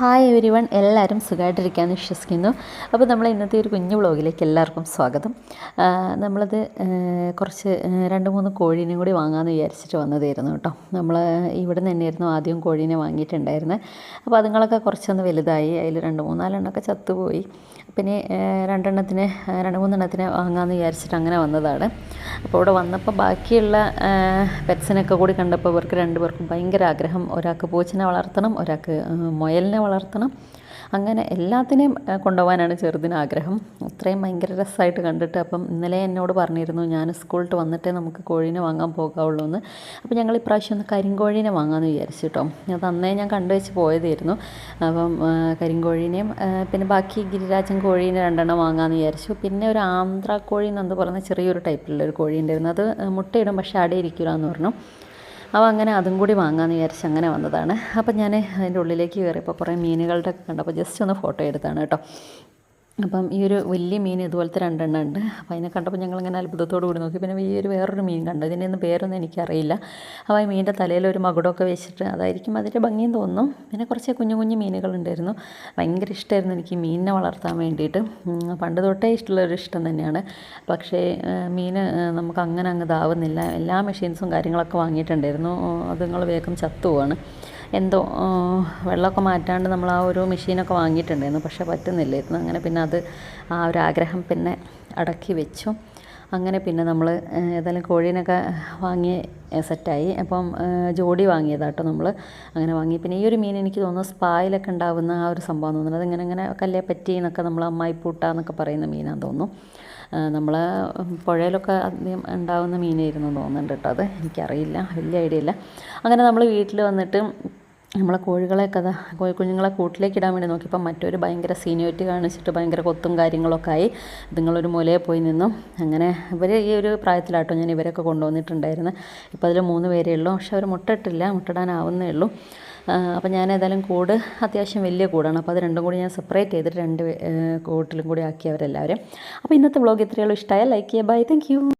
Hi every one എല്ലാവരും സുഖമായിട്ടിരിക്കാമെന്ന് വിശ്വസിക്കുന്നു. അപ്പോൾ നമ്മൾ ഇന്നത്തെ ഒരു കുഞ്ഞു വ്ളോഗിലേക്ക് എല്ലാവർക്കും സ്വാഗതം. നമ്മളത് കുറച്ച് രണ്ട് മൂന്ന് കോഴീനെയും കൂടി വാങ്ങാമെന്ന് വിചാരിച്ചിട്ട് വന്നതായിരുന്നു കേട്ടോ. നമ്മൾ ഇവിടെ നിന്ന് തന്നെയായിരുന്നു ആദ്യം കോഴീനെ വാങ്ങിയിട്ടുണ്ടായിരുന്നത് അപ്പോൾ അതുങ്ങളൊക്കെ കുറച്ചൊന്ന് വലുതായി. അതിൽ രണ്ട് മൂന്നാലെണ്ണമൊക്കെ ചത്തുപോയി. പിന്നെ രണ്ടെണ്ണത്തിന് രണ്ട് മൂന്നെണ്ണത്തിന് വാങ്ങാമെന്ന് വിചാരിച്ചിട്ട് അങ്ങനെ വന്നതാണ്. അപ്പോൾ ഇവിടെ വന്നപ്പോൾ ബാക്കിയുള്ള പെറ്റ്സിനൊക്കെ കൂടി കണ്ടപ്പോൾ ഇവർക്ക് രണ്ടുപേർക്കും ഭയങ്കര ആഗ്രഹം. ഒരാൾക്ക് പൂച്ചനെ വളർത്തണം ഒരാൾക്ക് മുയലിനെ വളർത്തണം. അങ്ങനെ എല്ലാത്തിനെയും കൊണ്ടുപോകാനാണ് ചെറുതിന് ആഗ്രഹം. അത്രയും ഭയങ്കര രസമായിട്ട് കണ്ടിട്ട് അപ്പം ഇന്നലെ എന്നോട് പറഞ്ഞിരുന്നു ഞാൻ സ്കൂളിൽ വന്നിട്ടേ നമുക്ക് കോഴീനെ വാങ്ങാൻ പോകാവുള്ളൂ എന്ന്. അപ്പോൾ ഞങ്ങൾ ഇപ്രാവശ്യം ഒന്ന് കരിങ്കോഴീനെ വാങ്ങാമെന്ന് വിചാരിച്ചു കേട്ടോ. അത് അന്നേ ഞാൻ കണ്ടു വെച്ച് പോയതായിരുന്നു. അപ്പം കരിങ്കോഴീനെയും പിന്നെ ബാക്കി ഗിരിരാജൻ കോഴീനെ രണ്ടെണ്ണം വാങ്ങാമെന്ന് വിചാരിച്ചു. പിന്നെ ഒരു ആന്ധ്ര കോഴി എന്ന് പറയുന്ന ചെറിയൊരു ടൈപ്പിലുള്ള ഒരു കോഴി ഉണ്ടായിരുന്നു. അത് മുട്ടയിടും പക്ഷേ അടയിരിക്കില്ല എന്ന് പറഞ്ഞു. അപ്പോൾ അങ്ങനെ അതും കൂടി വാങ്ങാമെന്ന് വിചാരിച്ച് അങ്ങനെ വന്നതാണ്. അപ്പോൾ ഞാൻ അതിന്റെ ഉള്ളിലേക്ക് കയറിയപ്പോൾ കുറേ മീനുകളുടെ കണ്ടപ്പോൾ ജസ്റ്റ് ഒന്ന് ഫോട്ടോ എടുത്താണ് കേട്ടോ. അപ്പം ഈ ഒരു വലിയ മീൻ ഇതുപോലത്തെ രണ്ടെണ്ണം ഉണ്ട്. അപ്പോൾ അതിനെ കണ്ടപ്പോൾ ഞങ്ങളിങ്ങനെ അത്ഭുതത്തോട് കൂടി നോക്കി. പിന്നെ ഈ ഒരു വേറൊരു മീൻ കണ്ടു. ഇതിന്റെ ഒന്നും പേരൊന്നും എനിക്കറിയില്ല. അപ്പോൾ ആ മീനിന്റെ തലയിൽ ഒരു മകുടമൊക്കെ വെച്ചിട്ട് അതായിരിക്കും അതിന്റെ ഭംഗിയും തോന്നും. പിന്നെ കുറച്ച് കുഞ്ഞു കുഞ്ഞു മീനുകളുണ്ടായിരുന്നു ഭയങ്കര ഇഷ്ടമായിരുന്നു എനിക്ക് ഈ മീനിനെ വളർത്താൻ വേണ്ടിയിട്ട്. പണ്ട് തൊട്ടേ ഇഷ്ടമുള്ളൊരു ഇഷ്ടം തന്നെയാണ്. പക്ഷേ മീൻ നമുക്ക് അങ്ങനെ അങ്ങ് ഇതാവുന്നില്ല. എല്ലാ മെഷീൻസും കാര്യങ്ങളൊക്കെ വാങ്ങിയിട്ടുണ്ടായിരുന്നു. അത് നിങ്ങൾ വേഗം ചത്തുപോവാണ്. എന്തോ വെള്ളമൊക്കെ മാറ്റാണ്ട് നമ്മൾ ആ ഒരു മെഷീനൊക്കെ വാങ്ങിയിട്ടുണ്ടായിരുന്നു. പക്ഷേ പറ്റുന്നില്ലായിരുന്നു അങ്ങനെ പിന്നെ അത് ആ ഒരു ആഗ്രഹം പിന്നെ അടക്കി വെച്ചു. അങ്ങനെ പിന്നെ നമ്മൾ ഏതായാലും കോഴീനൊക്കെ വാങ്ങി സെറ്റായി. അപ്പം ജോഡി വാങ്ങിയതാട്ടോ നമ്മൾ അങ്ങനെ വാങ്ങി. പിന്നെ ഈ ഒരു മീൻ എനിക്ക് തോന്നുന്നു സ്പായിലൊക്കെ ഉണ്ടാവുന്ന ആ ഒരു സംഭവം തോന്നുന്നത് ഇങ്ങനെ ഇങ്ങനെ കല്ലേ പറ്റി എന്നൊക്കെ നമ്മൾ അമ്മായി പൂട്ട എന്നൊക്കെ പറയുന്ന മീനാന്ന് തോന്നുന്നു. നമ്മൾ പുഴയിലൊക്കെ അധികം ഉണ്ടാവുന്ന മീനായിരുന്നു തോന്നുന്നുണ്ട് കേട്ടോ അത്. എനിക്കറിയില്ല. വലിയ ഐഡിയ ഇല്ല അങ്ങനെ നമ്മൾ വീട്ടിൽ വന്നിട്ട് നമ്മളെ കോഴികളെയൊക്കെ കഥ കോഴി കുഞ്ഞുങ്ങളെ കൂട്ടിലേക്ക് ഇടാൻ വേണ്ടി നോക്കിയപ്പോൾ മറ്റൊരു ഭയങ്കര സീനിയോറ്റി കാണിച്ചിട്ട് ഭയങ്കര കൊത്തും കാര്യങ്ങളൊക്കെ ആയി. ഇതുങ്ങളൊരു മൂലയിൽ പോയി നിന്നു. അങ്ങനെ ഇവർ ഈ ഒരു പ്രായത്തിലാട്ടോ ഞാൻ ഇവരൊക്കെ കൊണ്ടുവന്നിട്ടുണ്ടായിരുന്നു. ഇപ്പോൾ അതിൽ മൂന്ന് പേരേ ഉള്ളൂ. പക്ഷെ അവർ മുട്ടയിട്ടില്ല മുട്ടയിടാനാവുന്നേ ഉള്ളൂ. അപ്പോൾ ഞാൻ ഏതായാലും കൂട് അത്യാവശ്യം വലിയ കൂടാണ്. അപ്പോൾ അത് രണ്ടും കൂടി ഞാൻ സെപ്പറേറ്റ് ചെയ്തിട്ട് രണ്ട് കൂട്ടിലും കൂടി ആക്കിയവരെല്ലാവരും അപ്പോൾ ഇന്നത്തെ വ്ളോഗ് ഇത്രയുള്ളൂ ഇഷ്ടമായ ലൈക്ക് ചെയ്യുക. ബൈ. താങ്ക്